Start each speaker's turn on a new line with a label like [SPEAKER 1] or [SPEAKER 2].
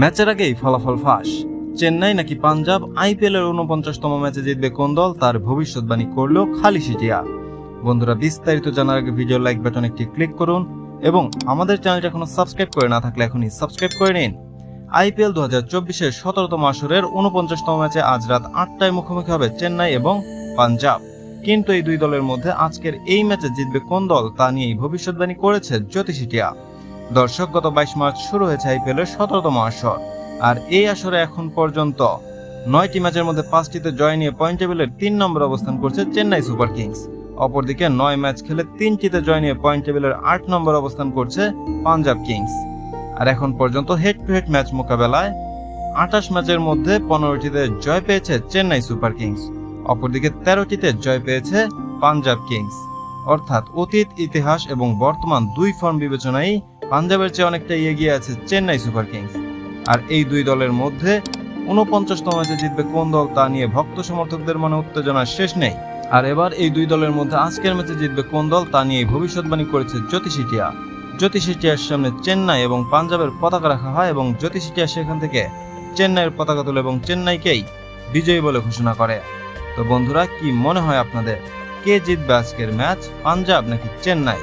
[SPEAKER 1] ম্যাচের আগেই ফলাফল ফাঁস। চেন্নাই নাকি পাঞ্জাব আইপিএল এর উনপঞ্চাশতম ম্যাচে জিতবে কোন দল তার ভবিষ্যৎবাণী করল খালি সিটিয়া বন্ধুরা, বিস্তারিত জানার আগে ভিডিও লাইক বাটন একটি ক্লিক করুন এবং আমাদের চ্যানেলটা এখনও সাবস্ক্রাইব করে না থাকলে এখনই সাবস্ক্রাইব করে নিন। আইপিএল দু হাজার চব্বিশের সতেরোতম আসরের উনপঞ্চাশতম ম্যাচে আজ রাত আটটায় মুখোমুখি হবে চেন্নাই এবং পাঞ্জাব। কিন্তু এই দুই দলের মধ্যে আজকের এই ম্যাচে জিতবে কোন দল তা নিয়েই ভবিষ্যৎবাণী করেছে জ্যোতিষিটিয়া দর্শক, গত বাইশ মার্চ শুরু হয়েছে আইপিএল এর সতেরোতম আসর। আর এই আসরে এখন পর্যন্ত নয়টি ম্যাচের মধ্যে পাঁচটিতে জয় নিয়ে পয়েন্ট টেবিলের তিন নম্বর অবস্থান করছে চেন্নাই সুপার কিংস। অপরদিকে নয় ম্যাচ খেলে তিনটিতে জয় নিয়ে পয়েন্ট টেবিলের আট নম্বর অবস্থান করছে পাঞ্জাব কিংস। আর এখন পর্যন্ত হেড টু হেড ম্যাচ মোকাবেলায় আঠাশ ম্যাচের মধ্যে পনেরোটিতে জয় পেয়েছে চেন্নাই সুপার কিংস। অপরদিকে তেরোটিতে জয় পেয়েছে পাঞ্জাব কিংস। অর্থাৎ অতীত, ইতিহাস এবং বর্তমান দুই ফর্ম বিবেচনায় পাঞ্জাবের চেয়ে অনেকটা এগিয়ে আছে চেন্নাই সুপার কিংস। আর এই দুই দলের মধ্যে উনপঞ্চাশতম ম্যাচে জিতবে কোন দল তা নিয়ে ভক্ত সমর্থকদের মনে উত্তেজনার শেষ নেই। আর এবার এই দুই দলের মধ্যে আজকের ম্যাচে জিতবে কোন দল তা নিয়ে ভবিষ্যৎবাণী করেছে জ্যোতিষিটিয়া জ্যোতিষিটিয়ার সামনে চেন্নাই এবং পাঞ্জাবের পতাকা রাখা হয় এবং জ্যোতিষিটিয়া সেখান থেকে চেন্নাইয়ের পতাকা তোলে এবং চেন্নাইকেই বিজয়ী বলে ঘোষণা করে। তো বন্ধুরা, কি মনে হয় আপনাদের? কে জিতবে আজকের ম্যাচ, পাঞ্জাব নাকি চেন্নাই?